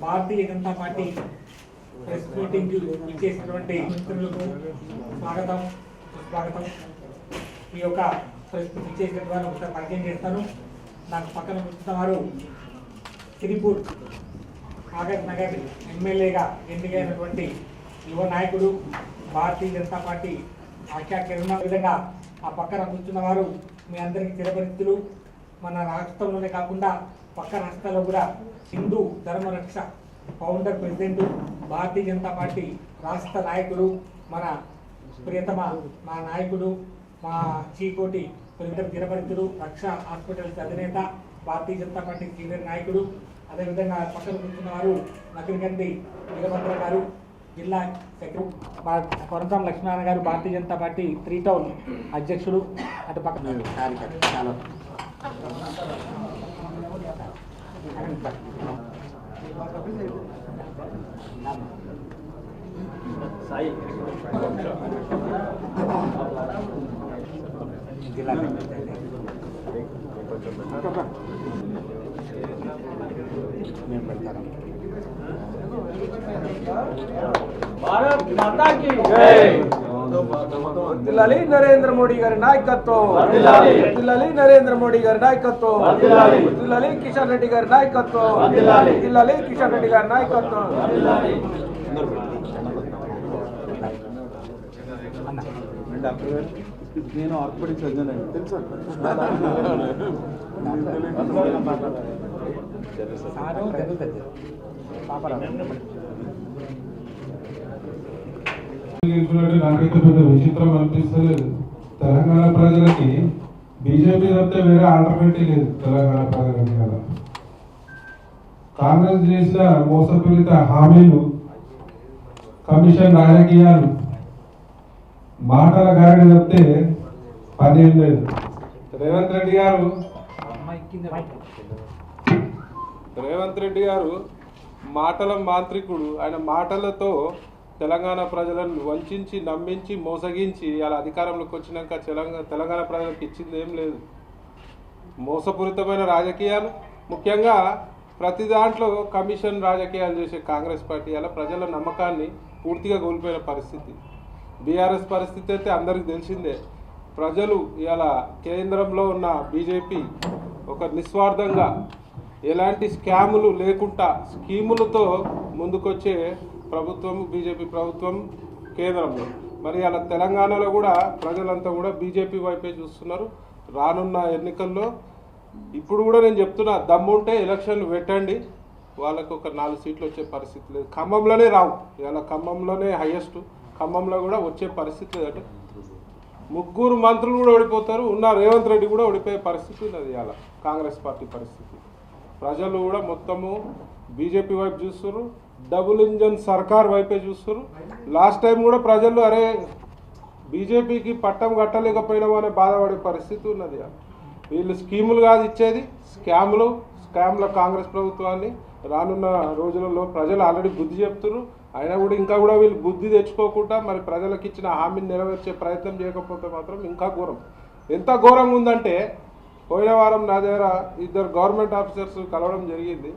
Bharatiya Janata party press meeting ఇచ్చేసినటువంటి మిత్రులకు స్వాగతం స్వాగతం ఈ యొక్క ప్రెస్ మీట్ ఇచ్చేసిన ద్వారా ఒకసారి పరిచయం చేస్తాను. నాకు పక్కన కూర్చున్న వారు సిరిపూర్ కాగజ్ నగర్ ఎమ్మెల్యేగా ఎన్నికైనటువంటి యువ నాయకుడు భారతీయ జనతా పార్టీ ఆఖ్యాకరణ విధంగా ఆ పక్కన కూర్చున్న వారు మీ అందరికీ చిరపరిస్థితులు మన రాష్ట్రంలోనే కాకుండా పక్క రాష్ట్రాల్లో కూడా Hindu Dharmaraksha founder president Bharatiya Janata party రాష్ట్ర నాయకుడు మన ప్రియతమ మా నాయకుడు మా చీకోటి ప్రెసిడెంట్ చిరపరిస్థితులు రక్ష హాస్పిటల్స్ అధినేత భారతీయ జనతా పార్టీ సీనియర్ నాయకుడు అదేవిధంగా పక్కన కూర్చున్న వారు నకిలిగండి వీరభద్ర గారు జిల్లా secretary Korasam Lakshminarayana garu Bharatiya Janata party three town అధ్యక్షుడు అటు పక్కన జిల్లా మేము పెడతాను భారత్ మాతా की వర్ధిల్లాలి నరేంద్ర మోడీ గారి నాయకత్వం. వర్ధిల్లాలి. నరేంద్ర మోడీ గారి నాయకత్వం. వర్ధిల్లాలి. కిషన్ రెడ్డి గారి నాయకత్వం. వర్ధిల్లాలి. కిషన్ రెడ్డి గారి నాయకత్వం. నేను ఆర్పడి చదివానండి. తెలుసా? నాకైతే పెద్ద విచిత్రం అనిపిస్తలేదు తెలంగాణ ప్రజలకి బీజేపీ తప్పితే వేరే ఆల్టర్నేటివ్ లేదు తెలంగాణ ప్రజలకి కదా కాంగ్రెస్ చేసిన మోసపీడిత హామీలు కమిషన్ రాజకీయాలు మాటల గారిని తప్పితే పని ఏం లేదు. రేవంత్ రెడ్డి గారు రేవంత్ రెడ్డి గారు మాటల మాంత్రికుడు. ఆయన మాటలతో తెలంగాణ ప్రజలను వంచి నమ్మించి మోసగించి అలా అధికారంలోకి వచ్చినాక తెలంగాణ తెలంగాణ ప్రజలకు ఇచ్చింది ఏం లేదు. మోసపూరితమైన రాజకీయాలు. ముఖ్యంగా ప్రతి దాంట్లో కమిషన్ రాజకీయాలు చేసే కాంగ్రెస్ పార్టీ అలా ప్రజల నమ్మకాన్ని పూర్తిగా కోల్పోయిన పరిస్థితి. బీఆర్ఎస్ పరిస్థితి అయితే అందరికీ తెలిసిందే. ప్రజలు ఇలా కేంద్రంలో ఉన్న బీజేపీ ఒక నిస్వార్థంగా ఎలాంటి స్కాములు లేకుండా స్కీములతో ముందుకొచ్చే ప్రభుత్వం బీజేపీ ప్రభుత్వం కేంద్రంలో. మరి అలా తెలంగాణలో కూడా ప్రజలంతా కూడా బీజేపీ వైపే చూస్తున్నారు. రానున్న ఎన్నికల్లో ఇప్పుడు కూడా నేను చెప్తున్నా దమ్ముంటే ఎలక్షన్లు పెట్టండి. వాళ్ళకు ఒక నాలుగు సీట్లు వచ్చే పరిస్థితి లేదు. ఖమ్మంలోనే రావు. ఇవాళ ఖమ్మంలోనే హైయెస్ట్. ఖమ్మంలో కూడా వచ్చే పరిస్థితి లేదంటే ముగ్గురు మంత్రులు కూడా ఓడిపోతారు. ఉన్న రేవంత్ రెడ్డి కూడా ఓడిపోయే పరిస్థితి ఉన్నది ఇవాళ కాంగ్రెస్ పార్టీ పరిస్థితి. ప్రజలు కూడా మొత్తము బీజేపీ వైపు చూస్తారు డబుల్ ఇంజన్ సర్కార్ వైపే చూస్తారు లాస్ట్ టైం కూడా ప్రజలు అరే బీజేపీకి పట్టం కట్టలేకపోయినామో అనే బాధపడే పరిస్థితి ఉన్నది వీళ్ళు స్కీములు కాదు ఇచ్చేది స్కాములు స్కామ్ల కాంగ్రెస్ ప్రభుత్వాన్ని రానున్న రోజులలో ప్రజలు ఆల్రెడీ బుద్ధి చెప్తున్నారు అయినా కూడా ఇంకా కూడా వీళ్ళు బుద్ధి తెచ్చుకోకుండా మరి ప్రజలకు ఇచ్చిన హామీని నెరవేర్చే ప్రయత్నం చేయకపోతే మాత్రం ఇంకా ఘోరం. ఎంత ఘోరంగా ఉందంటే పోయిన వారం నా దగ్గర ఇద్దరు గవర్నమెంట్ ఆఫీసర్స్ కలవడం జరిగింది.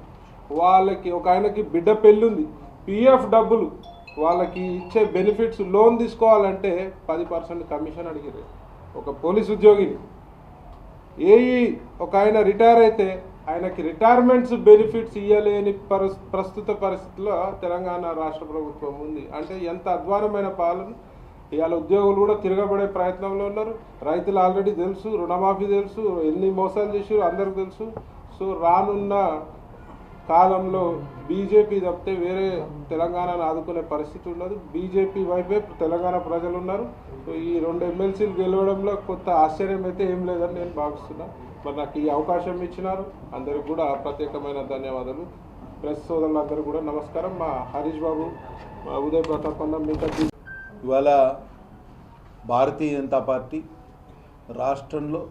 వాళ్ళకి ఒక ఆయనకి బిడ్డ పెళ్ళుంది. పిఎఫ్ డబ్బులు వాళ్ళకి ఇచ్చే బెనిఫిట్స్ లోన్ తీసుకోవాలంటే పది పర్సెంట్ కమిషన్ అడిగారు ఒక పోలీస్ ఉద్యోగిని. ఏఈ ఒక ఆయన రిటైర్ అయితే ఆయనకి రిటైర్మెంట్స్ బెనిఫిట్స్ ఇవ్వలేని పరిస్ ప్రస్తుత పరిస్థితిలో తెలంగాణ రాష్ట్ర ప్రభుత్వం ఉంది. అంటే ఎంత అధ్వానమైన పాలన ఇవాళ ఉద్యోగులు కూడా తిరగబడే ప్రయత్నంలో ఉన్నారు. రైతులు ఆల్రెడీ తెలుసు రుణమాఫీ తెలుసు ఎన్ని మోసాలు చేసారు అందరికి తెలుసు. సో రానున్న కాలంలో బీజేపీ తప్పితే వేరే తెలంగాణను ఆదుకునే పరిస్థితి ఉండదు. బీజేపీ వైపే తెలంగాణ ప్రజలు ఉన్నారు. సో ఈ రెండు ఎమ్మెల్సీలు గెలవడంలో కొత్త ఆశ్చర్యం అయితే ఏం లేదని నేను భావిస్తున్నా. మరి నాకు ఈ అవకాశం ఇచ్చినారు. అందరికి కూడా ప్రత్యేకమైన ధన్యవాదాలు. ప్రెస్ సోదరులందరూ కూడా నమస్కారం. మా హరీష్ బాబు మా ఉదయ్ ప్రతాప్ అన్న మిగతా ఇవాళ భారతీయ జనతా పార్టీ రాష్ట్రంలో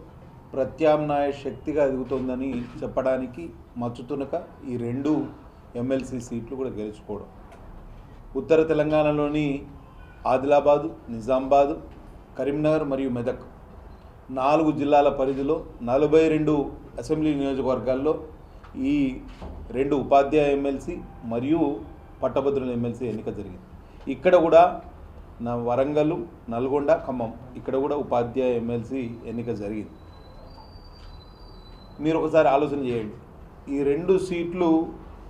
ప్రత్యామ్నాయ శక్తిగా ఎదుగుతోందని చెప్పడానికి మచ్చుతునక ఈ రెండు ఎమ్మెల్సీ సీట్లు కూడా గెలుచుకోవడం. ఉత్తర తెలంగాణలోని ఆదిలాబాదు నిజామాబాదు కరీంనగర్ మరియు మెదక్ నాలుగు జిల్లాల పరిధిలో నలభై రెండు అసెంబ్లీ నియోజకవర్గాల్లో ఈ రెండు ఉపాధ్యాయ ఎమ్మెల్సీ మరియు పట్టభద్రుల ఎమ్మెల్సీ ఎన్నిక జరిగింది. ఇక్కడ కూడా నా వరంగల్ నల్గొండ ఖమ్మం. ఇక్కడ కూడా ఉపాధ్యాయ ఎమ్మెల్సీ ఎన్నిక జరిగింది. మీరు ఒకసారి ఆలోచన చేయండి. ఈ రెండు సీట్లు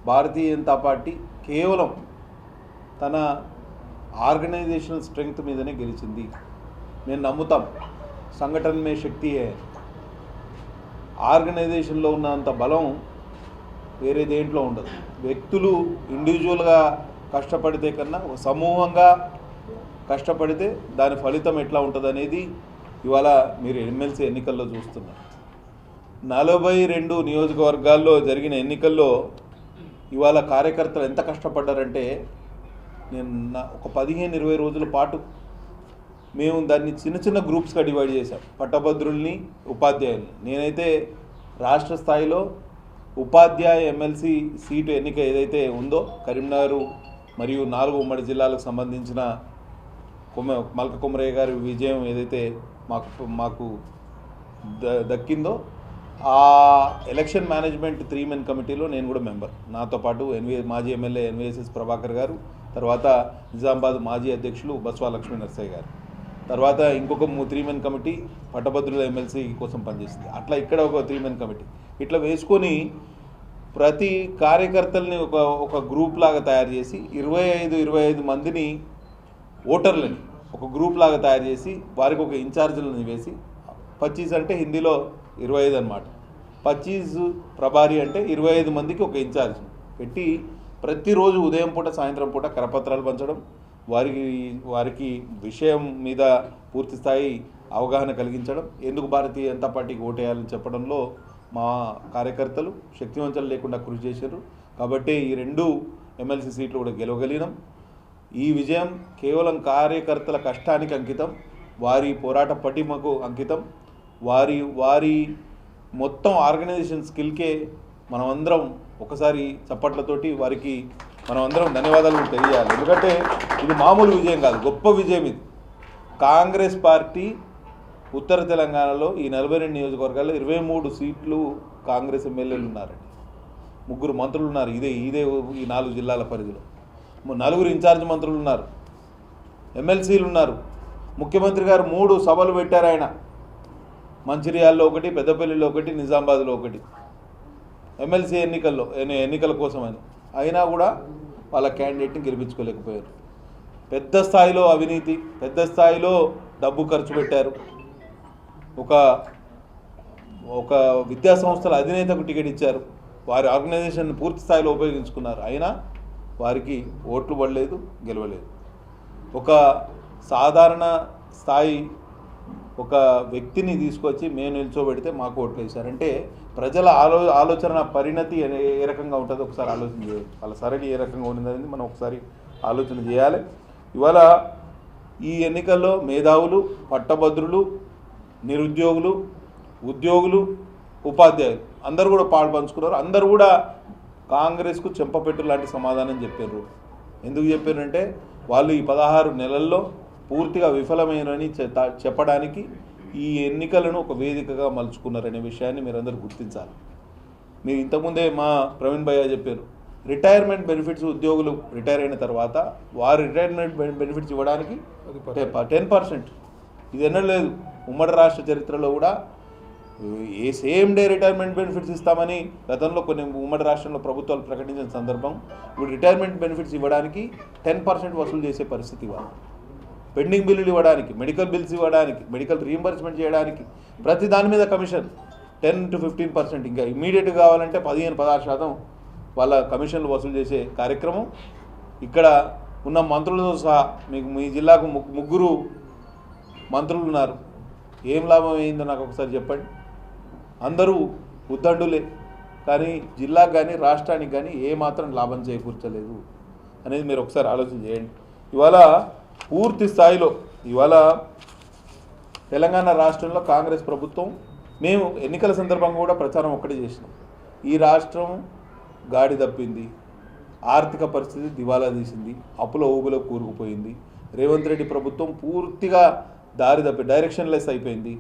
భారతీయ జనతా పార్టీ కేవలం తన ఆర్గనైజేషనల్ స్ట్రెంగ్త్ మీదనే గెలిచింది. మేము నమ్ముతాం. సంఘటన మే శక్తియే ఆర్గనైజేషన్లో ఉన్నంత బలం వేరే దేంట్లో ఉండదు. వ్యక్తులు ఇండివిజువల్గా కష్టపడితే కన్నా ఒక సమూహంగా కష్టపడితే దాని ఫలితం ఎట్లా ఉంటుంది అనేది ఇవాళ మీరు ఎమ్మెల్సీ ఎన్నికల్లో చూస్తున్నారు. నలభై రెండు నియోజకవర్గాల్లో జరిగిన ఎన్నికల్లో ఇవాళ కార్యకర్తలు ఎంత కష్టపడ్డారంటే నేను నా ఒక పదిహేను ఇరవై రోజుల పాటు మేము దాన్ని చిన్న చిన్న గ్రూప్స్గా డివైడ్ చేశాం. పట్టభద్రుల్ని ఉపాధ్యాయుల్ని. నేనైతే రాష్ట్ర స్థాయిలో ఉపాధ్యాయ ఎమ్మెల్సీ సీటు ఎన్నిక ఏదైతే ఉందో కరీంనగర్ మరియు నాలుగు ఉమ్మడి జిల్లాలకు సంబంధించిన కొమ్మ మల్క కుమరయ్య గారి విజయం ఏదైతే మాకు మాకు ద దక్కిందో ఆ ఎలక్షన్ మేనేజ్మెంట్ త్రీ మెన్ కమిటీలో నేను కూడా మెంబర్. నాతో పాటు ఎన్వి మాజీ ఎమ్మెల్యే ఎన్విఎస్ఎస్ ప్రభాకర్ గారు తర్వాత నిజామాబాద్ మాజీ అధ్యక్షులు బస్వా లక్ష్మీ నర్సయ్య గారు. తర్వాత ఇంకొక త్రీ మెన్ కమిటీ పట్టభద్రుల ఎమ్మెల్సీ కోసం పనిచేసింది. అట్లా ఇక్కడ ఒక త్రీ మెన్ కమిటీ. ఇట్లా వేసుకొని ప్రతి కార్యకర్తల్ని ఒక ఒక గ్రూప్ లాగా తయారు చేసి ఇరవై ఐదు ఇరవై ఐదు మందిని ఓటర్లని ఒక గ్రూప్ లాగా తయారు చేసి వారికి ఒక ఇన్ఛార్జీలను వేసి పచ్చీస్ అంటే హిందీలో ఇరవై ఐదు అనమాట పచ్చీస్ ప్రభారి అంటే ఇరవై ఐదు మందికి ఒక ఇన్ఛార్జ్. పెట్టి ప్రతిరోజు ఉదయం పూట సాయంత్రం పూట కరపత్రాలు పంచడం వారికి వారికి విషయం మీద పూర్తి స్థాయి అవగాహన కలిగించడం ఎందుకు భారతీయ జనతా పార్టీకి ఓటేయాలని చెప్పడంలో మా కార్యకర్తలు శక్తివంచలు లేకుండా కృషి చేశారు. కాబట్టి ఈ రెండు ఎమ్మెల్సీ సీట్లు కూడా గెలవగలిగినాం. ఈ విజయం కేవలం కార్యకర్తల కష్టానికి అంకితం వారి పోరాట పటిమకు అంకితం వారి వారి మొత్తం ఆర్గనైజేషన్ స్కిల్కే మనమందరం ఒకసారి చప్పట్లతోటి వారికి మనమందరం ధన్యవాదాలు తెలియాలి. ఎందుకంటే ఇది మామూలు విజయం కాదు గొప్ప విజయం ఇది. కాంగ్రెస్ పార్టీ ఉత్తర తెలంగాణలో ఈ నలభై రెండు నియోజకవర్గాల్లో ఇరవై మూడు సీట్లు కాంగ్రెస్ ఎమ్మెల్యేలు ఉన్నారండి. ముగ్గురు మంత్రులు ఉన్నారు ఇదే ఇదే ఈ నాలుగు జిల్లాల పరిధిలో. నలుగురు ఇన్ఛార్జ్ మంత్రులు ఉన్నారు. ఎమ్మెల్సీలు ఉన్నారు. ముఖ్యమంత్రి గారు మూడు సభలు పెట్టారు ఆయన. మంచిర్యాల్లో ఒకటి పెద్దపల్లిలో ఒకటి నిజామాబాద్లో ఒకటి. ఎమ్మెల్సీ ఎన్నికల్లో ఎన్నికల కోసం అని. అయినా కూడా వాళ్ళ క్యాండిడేట్ని గెలిపించుకోలేకపోయారు. పెద్ద స్థాయిలో అవినీతి పెద్ద స్థాయిలో డబ్బు ఖర్చు పెట్టారు. ఒక ఒక విద్యా సంస్థల అధినేతకు టికెట్ ఇచ్చారు. వారి ఆర్గనైజేషన్ పూర్తి స్థాయిలో ఉపయోగించుకున్నారు. అయినా వారికి ఓట్లు పడలేదు గెలవలేదు. ఒక సాధారణ స్థాయి ఒక వ్యక్తిని తీసుకొచ్చి మేము నిల్చోబెడితే మాకు ఓట్లు వేశారంటే ప్రజల ఆలో ఆలోచన పరిణతి ఏ- రకంగా ఉంటుందో ఒకసారి ఆలోచన చేయాలి. వాళ్ళ సరళి ఏ రకంగా ఉన్నది మనం ఒకసారి ఆలోచన చేయాలి. ఇవాళ ఈ ఎన్నికల్లో మేధావులు పట్టభద్రులు నిరుద్యోగులు ఉద్యోగులు ఉపాధ్యాయులు అందరూ కూడా పాలు పంచుకున్నారు. అందరూ కూడా కాంగ్రెస్కు చెంపపెట్టు లాంటి సమాధానం చెప్పారు ఎందుకు చెప్పారంటే వాళ్ళు ఈ పదహారు నెలల్లో పూర్తిగా విఫలమైనని చెప్పడానికి ఈ ఎన్నికలను ఒక వేదికగా మలుచుకున్నారనే విషయాన్ని మీరందరూ గుర్తించాలి. మీరు ఇంతకుముందే మా ప్రవీణ్ భయ్య చెప్పారు రిటైర్మెంట్ బెనిఫిట్స్ ఉద్యోగులు రిటైర్ అయిన తర్వాత వారి రిటైర్మెంట్ బెనిఫిట్స్ ఇవ్వడానికి టెన్ పర్సెంట్. ఇది ఎన్నడూ లేదు. ఉమ్మడి రాష్ట్ర చరిత్రలో కూడా ఏ సేమ్ డే రిటైర్మెంట్ బెనిఫిట్స్ ఇస్తామని గతంలో కొన్ని ఉమ్మడి రాష్ట్రంలో ప్రభుత్వాలు ప్రకటించిన సందర్భం ఇప్పుడు రిటైర్మెంట్ బెనిఫిట్స్ ఇవ్వడానికి టెన్ పర్సెంట్ వసూలు చేసే పరిస్థితి వాళ్ళు పెండింగ్ బిల్లులు ఇవ్వడానికి మెడికల్ బిల్స్ ఇవ్వడానికి మెడికల్ రీఎంబర్స్మెంట్ చేయడానికి ప్రతి దాని మీద commission ten to fifteen percent. ఇంకా ఇమీడియట్ కావాలంటే పదిహేను పదహారు శాతం వాళ్ళ కమిషన్లు వసూలు చేసే కార్యక్రమం. ఇక్కడ ఉన్న మంత్రులతో సహా మీకు మీ జిల్లాకు ముగ్గురు మంత్రులు ఉన్నారు. ఏం లాభం అయిందో నాకు ఒకసారి చెప్పండి. అందరూ ఉద్దండులే. కానీ జిల్లాకు కానీ రాష్ట్రానికి కానీ ఏమాత్రం లాభం చేకూర్చలేదు అనేది మీరు ఒకసారి ఆలోచన చేయండి. ఇవాళ పూర్తి స్థాయిలో ఇవాళ తెలంగాణ రాష్ట్రంలో కాంగ్రెస్ ప్రభుత్వం మేము ఎన్నికల సందర్భంగా కూడా ప్రచారం ఒక్కటే చేసినాం. ఈ రాష్ట్రం గాడి తప్పింది. ఆర్థిక పరిస్థితి దివాలా తీసింది. అప్పుల ఊబులో కూరుకుపోయింది. రేవంత్ రెడ్డి ప్రభుత్వం పూర్తిగా దారి తప్పి డైరెక్షన్లెస్ అయిపోయింది.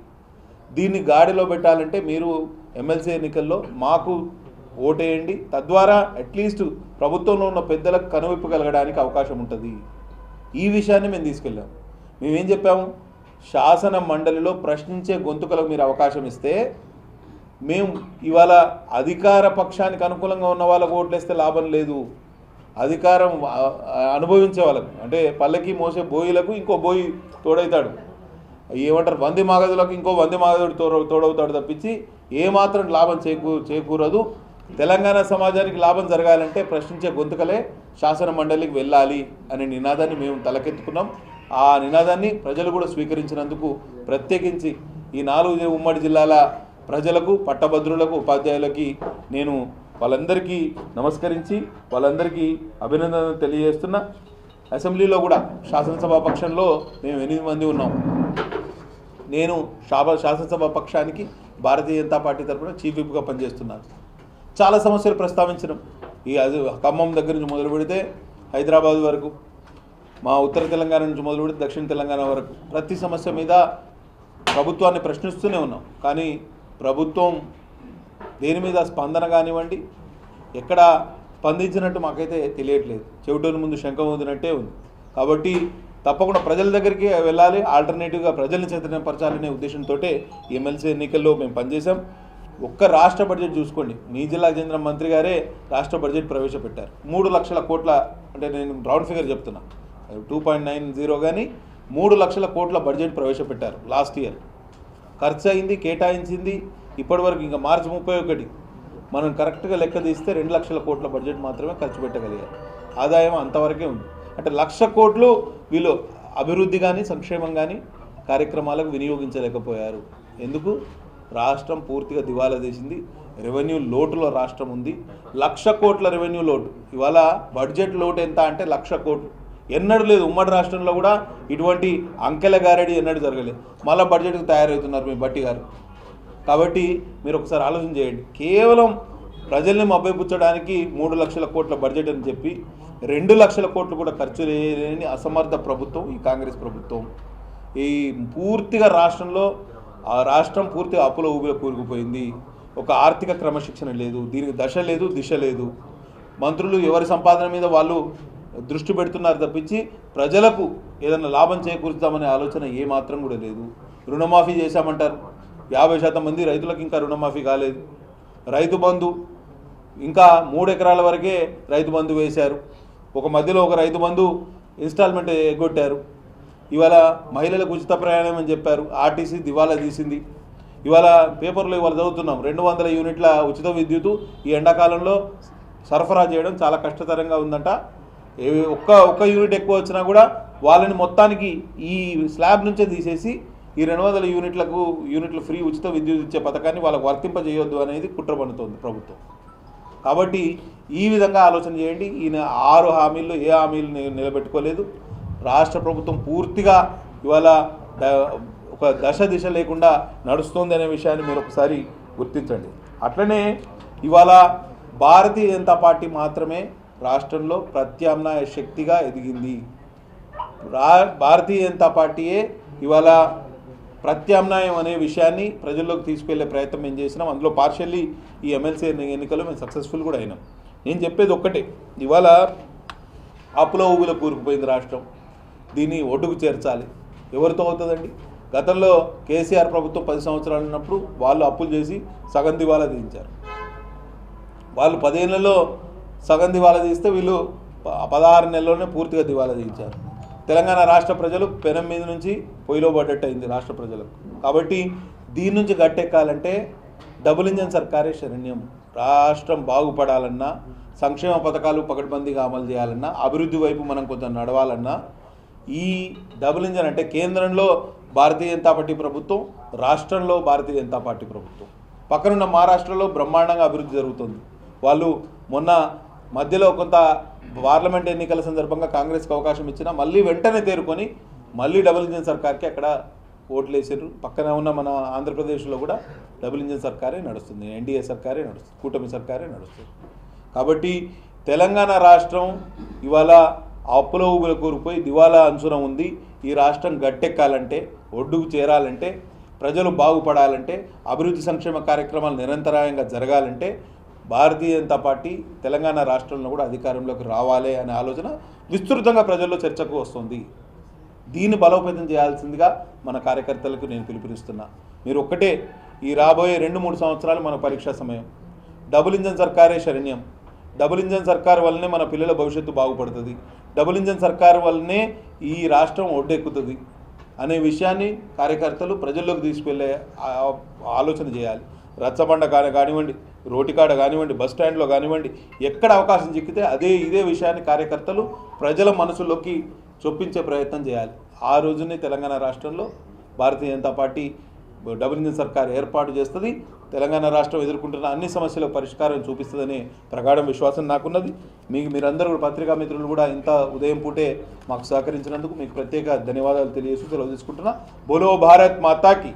దీన్ని గాడిలో పెట్టాలంటే మీరు ఎమ్మెల్సీ ఎన్నికల్లో మాకు ఓటేయండి. తద్వారా అట్లీస్ట్ ప్రభుత్వంలో ఉన్న పెద్దలకు కనువిప్పు కలగడానికి అవకాశం ఉంటుంది. ఈ విషయాన్ని మేము తీసుకెళ్ళాం. మేమేం చెప్పాము? శాసన మండలిలో ప్రశ్నించే గొంతుకలకు మీరు అవకాశం ఇస్తే మేము ఇవాళ అధికార పక్షానికి అనుకూలంగా ఉన్న వాళ్ళకు ఓట్లేస్తే లాభం లేదు. అధికారం అనుభవించే వాళ్ళకు అంటే పల్లకి మోసే బోయిలకు ఇంకో బోయి తోడవుతాడు ఏమంటారు? వంది మాగదులకు ఇంకో వంది మాగదుడు తోడ తోడవుతాడు తప్పించి ఏమాత్రం లాభం చేకూ చేకూరదు. తెలంగాణ సమాజానికి లాభం జరగాలంటే ప్రశ్నించే గొంతుకలే శాసన మండలికి వెళ్ళాలి అనే నినాదాన్ని మేము తలకెత్తుకున్నాం. ఆ నినాదాన్ని ప్రజలు కూడా స్వీకరించినందుకు ప్రత్యేకించి ఈ నాలుగు ఉమ్మడి జిల్లాల ప్రజలకు పట్టభద్రులకు ఉపాధ్యాయులకి నేను వాళ్ళందరికీ నమస్కరించి వాళ్ళందరికీ అభినందనలు తెలియజేస్తున్నా. అసెంబ్లీలో కూడా శాసనసభ పక్షంలో మేము ఎనిమిది మంది ఉన్నాం. నేను శాబ శాసనసభ పక్షానికి భారతీయ జనతా పార్టీ తరఫున చీఫ్ విప్గా పనిచేస్తున్నాను. చాలా సమస్యలు ప్రస్తావించడం. ఈ అది ఖమ్మం దగ్గర నుంచి మొదలు పెడితే హైదరాబాద్ వరకు మా ఉత్తర తెలంగాణ నుంచి మొదలు పెడితే దక్షిణ తెలంగాణ వరకు ప్రతి సమస్య మీద ప్రభుత్వాన్ని ప్రశ్నిస్తూనే ఉన్నాం. కానీ ప్రభుత్వం దేని మీద స్పందన కానివ్వండి ఎక్కడ స్పందించినట్టు మాకైతే తెలియట్లేదు. చెవిటోని ముందు శంఖం ఉందినట్టే ఉంది. కాబట్టి తప్పకుండా ప్రజల దగ్గరికి వెళ్ళాలి. ఆల్టర్నేటివ్గా ప్రజల్ని చైతన్యపరచాలనే ఉద్దేశంతో ఎమ్మెల్సీ ఎన్నికల్లో మేము పనిచేసాం ఒక్క రాష్ట్ర బడ్జెట్ చూసుకోండి. మీ జిల్లాకు చెందిన మంత్రి గారే రాష్ట్ర బడ్జెట్ ప్రవేశపెట్టారు. మూడు లక్షల కోట్ల అంటే నేను రౌండ్ ఫిగర్ చెప్తున్నా. టూ పాయింట్ నైన్ జీరో కానీ మూడు లక్షల కోట్ల బడ్జెట్ ప్రవేశపెట్టారు లాస్ట్ ఇయర్ ఖర్చు అయింది కేటాయించింది. ఇప్పటివరకు ఇంకా మార్చి ముప్పై ఒకటి. మనం కరెక్ట్గా లెక్క తీస్తే రెండు లక్షల కోట్ల బడ్జెట్ మాత్రమే ఖర్చు పెట్టగలిగారు ఆదాయం అంతవరకే ఉంది. అంటే లక్ష కోట్లు వీళ్ళు అభివృద్ధి కానీ సంక్షేమం కానీ కార్యక్రమాలకు వినియోగించలేకపోయారు. ఎందుకు? రాష్ట్రం పూర్తిగా దివాలా తీసింది. రెవెన్యూ లోటులో రాష్ట్రం ఉంది. లక్ష కోట్ల రెవెన్యూ లోటు. ఇవాళ బడ్జెట్ లోటు ఎంత అంటే లక్ష కోట్లు. ఎన్నడూ లేదు. ఉమ్మడి రాష్ట్రంలో కూడా ఇటువంటి అంకెల గారడి ఎన్నడూ జరగలేదు. మళ్ళీ బడ్జెట్కి తయారవుతున్నారు మీ బట్టి గారు. కాబట్టి మీరు ఒకసారి ఆలోచన చేయండి. కేవలం ప్రజల్ని మభ్యపుచ్చడానికి మూడు లక్షల కోట్ల బడ్జెట్ అని చెప్పి రెండు లక్షల కోట్లు కూడా ఖర్చు లేని అసమర్థ ప్రభుత్వం ఈ కాంగ్రెస్ ప్రభుత్వం. ఈ పూర్తిగా రాష్ట్రంలో ఆ రాష్ట్రం పూర్తిగా అప్పుల ఊబిలో కూరుకుపోయింది. ఒక ఆర్థిక క్రమశిక్షణ లేదు దీనికి దశ లేదు దిశ లేదు. మంత్రులు ఎవరి సంపాదన మీద వాళ్ళు దృష్టి పెడుతున్నారు తప్పించి ప్రజలకు ఏదైనా లాభం చేకూరుస్తామనే ఆలోచన ఏమాత్రం కూడా లేదు. రుణమాఫీ చేశామంటారు. యాభై శాతం మంది రైతులకు ఇంకా రుణమాఫీ కాలేదు. రైతు బంధు ఇంకా మూడు ఎకరాల వరకే రైతు బంధు వేశారు. ఒక మధ్యలో ఒక రైతు బంధు ఇన్స్టాల్మెంట్ ఎగ్గొట్టారు. ఇవాళ మహిళలకు ఉచిత ప్రయాణం అని చెప్పారు. ఆర్టీసీ దివాలా తీసింది. ఇవాళ పేపర్లో ఇవాళ చదువుతున్నాం. రెండు వందల యూనిట్ల ఉచిత విద్యుత్ ఈ ఎండాకాలంలో సరఫరా చేయడం చాలా కష్టతరంగా ఉందంట. ఒక్క ఒక్క యూనిట్ ఎక్కువ వచ్చినా కూడా వాళ్ళని మొత్తానికి ఈ స్లాబ్ నుంచే తీసేసి ఈ రెండు వందల యూనిట్లకు యూనిట్లు ఫ్రీ ఉచిత విద్యుత్ ఇచ్చే పథకాన్ని వాళ్ళకు వర్తింపజేయొద్దు అనేది కుట్ర ప్రభుత్వం. కాబట్టి ఈ విధంగా ఆలోచన చేయండి. ఈయన ఆరు హామీల్లో ఏ హామీలు నిలబెట్టుకోలేదు. రాష్ట్ర ప్రభుత్వం పూర్తిగా ఇవాళ ఒక దశ దిశ లేకుండా నడుస్తుంది అనే విషయాన్ని మీరు ఒకసారి గుర్తించండి. అట్లనే ఇవాళ భారతీయ జనతా పార్టీ మాత్రమే రాష్ట్రంలో ప్రత్యామ్నాయ శక్తిగా ఎదిగింది. రా భారతీయ జనతా పార్టీయే ఇవాళ ప్రత్యామ్నాయం అనే విషయాన్ని ప్రజల్లోకి తీసుకెళ్ళే ప్రయత్నం మేము చేసినాం. అందులో పార్షల్లీ ఈ ఎమ్మెల్సీ ఎన్నికల్లో మేము సక్సెస్ఫుల్ కూడా అయినాం. నేను చెప్పేది ఒక్కటే. ఇవాళ అప్పుల ఊబిలో కూరుకుపోయింది రాష్ట్రం. దీన్ని ఒడ్డుకు చేర్చాలి. ఎవరితో అవుతుందండి? గతంలో కేసీఆర్ ప్రభుత్వం పది సంవత్సరాలు ఉన్నప్పుడు వాళ్ళు అప్పులు చేసి సగం దివాలా తీయించారు. వాళ్ళు పదేళ్ళలో సగం దివాలా తీస్తే వీళ్ళు ప- పదహారు నెలల్లోనే పూర్తిగా దివాలా తీయించారు. తెలంగాణ రాష్ట్ర ప్రజలు పెనం మీద నుంచి పొయ్యిలో పడ్డట్టు అయింది రాష్ట్ర ప్రజలకు. కాబట్టి దీని నుంచి గట్టెక్కాలంటే డబుల్ ఇంజన్ సర్కారే శరణ్యం. రాష్ట్రం బాగుపడాలన్నా సంక్షేమ పథకాలు పకడ్బందీగా అమలు చేయాలన్నా అభివృద్ధి వైపు మనం కొంచెం నడవాలన్నా ఈ డబుల్ ఇంజన్ అంటే కేంద్రంలో భారతీయ జనతా పార్టీ ప్రభుత్వం రాష్ట్రంలో భారతీయ జనతా పార్టీ ప్రభుత్వం. పక్కనున్న మహారాష్ట్రలో బ్రహ్మాండంగా అభివృద్ధి జరుగుతుంది. వాళ్ళు మొన్న మధ్యలో కొంత పార్లమెంట్ ఎన్నికల సందర్భంగా కాంగ్రెస్కి అవకాశం ఇచ్చినా మళ్ళీ వెంటనే తేరుకొని మళ్ళీ డబుల్ ఇంజిన్ సర్కార్కి అక్కడ ఓట్లు వేసారు పక్కనే ఉన్న మన ఆంధ్రప్రదేశ్లో కూడా డబుల్ ఇంజన్ సర్కారే నడుస్తుంది. ఎన్డీఏ సర్కారే నడుస్తుంది. కూటమి సర్కారే నడుస్తుంది. కాబట్టి తెలంగాణ రాష్ట్రం ఇవాళ అప్పుల ఊబుల కూరిపోయి దివాలా అంచున ఉంది. ఈ రాష్ట్రం గట్టెక్కాలంటే ఒడ్డుకు చేరాలంటే ప్రజలు బాగుపడాలంటే అభివృద్ధి సంక్షేమ కార్యక్రమాలు నిరంతరాయంగా జరగాలంటే భారతీయ జనతా పార్టీ తెలంగాణ రాష్ట్రంలో కూడా అధికారంలోకి రావాలి అనే ఆలోచన విస్తృతంగా ప్రజల్లో చర్చకు వస్తుంది. దీన్ని బలోపేతం చేయాల్సిందిగా మన కార్యకర్తలకు నేను పిలుపునిస్తున్నా. మీరు ఒక్కటే ఈ రాబోయే రెండు మూడు సంవత్సరాలు మన పరీక్షా సమయం. డబుల్ ఇంజన్ సర్కారే శరణ్యం. డబుల్ ఇంజన్ సర్కార్ వల్లనే మన పిల్లల భవిష్యత్తు బాగుపడుతుంది. డబుల్ ఇంజన్ సర్కార్ వల్లనే ఈ రాష్ట్రం ఒడ్డెక్కుతుంది అనే విషయాన్ని కార్యకర్తలు ప్రజల్లోకి తీసుకెళ్ళే ఆలోచన చేయాలి. రచ్చబండ కానివ్వండి రోటికాడ కానివ్వండి బస్ స్టాండ్లో కానివ్వండి ఎక్కడ అవకాశం చిక్కితే అదే ఇదే విషయాన్ని కార్యకర్తలు ప్రజల మనసులోకి చొప్పించే ప్రయత్నం చేయాలి. ఆ రోజునే తెలంగాణ రాష్ట్రంలో Bharatiya Janata party double engine సర్కార్ ఏర్పాటు చేస్తుంది. తెలంగాణ రాష్ట్రం ఎదుర్కొంటున్న అన్ని సమస్యలకు పరిష్కారం చూపిస్తుందనే ప్రగాఢం విశ్వాసం నాకున్నది. మీకు మీరందరూ కూడా పత్రికా మిత్రులు కూడా ఇంత ఉదయం పూటే మాకు సహకరించినందుకు మీకు ప్రత్యేక ధన్యవాదాలు తెలియజేస్తూ సెలవు తీసుకుంటున్నా. బోలో భారత్ మాతాకి.